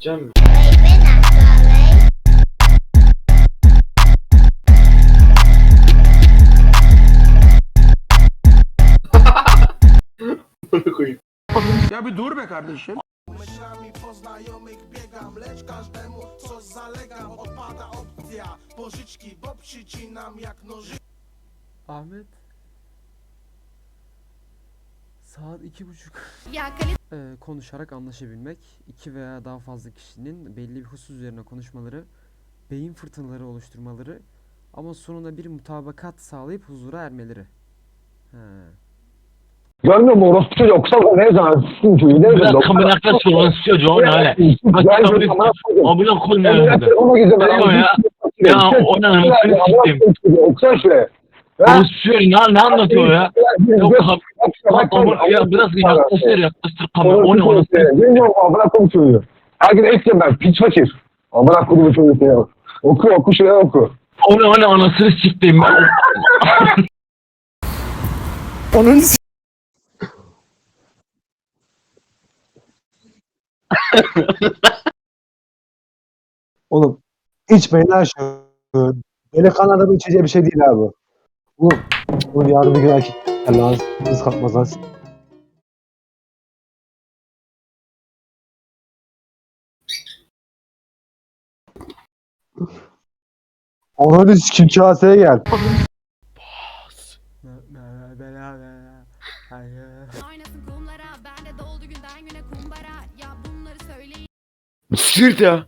Koyayım. Ya bir dur be kardeşim. Myślami poznajomych biegam, lecz każdemu coś zalegam Odpada opcja pożyczki, bo przycinam jak noży Ahmet. Saat iki buçuk. Ya kale Ee, konuşarak anlaşabilmek, iki veya daha fazla kişinin belli bir husus üzerine konuşmaları, beyin fırtınaları oluşturmaları ama sonunda bir mutabakat sağlayıp huzura ermeleri. He. Görmüyor musun orospu çocuğu okusam da ne zaman sizin çocuğu ne Biraz kamera sorun çocuğun öyle. Bak tabii amına koymuyor Ben dedi. telefona gireceğim. Ne o ya? O ne anasını sikeyim. Okusana şuraya. Konuşuyor ne, ne anlatıyor ya? Yok abi. Ya biraz yaklaştır yaklaştır kamera. O ne anasını Bilmiyorum amına koyayım çocuğu. Herkes ekeceğim ben piç fakir. Amına koyayım çocuğu seni. Oku oku şuraya oku. O ne o ne anasını sikeyim ben. Onun Oğlum içmeyin lan şu. Delikanlı adamın içeceği bir şey değil abi. Oğlum, oğlum yarın bir gün erkek lan. Biz kalkmaz lan. Onu sikim kaseye gel. Be- be- bela- bela. Hayır. oynasın kumlara. Bende doldu günden güne kumbara. Ya bunları söyleyin. Sırt ya.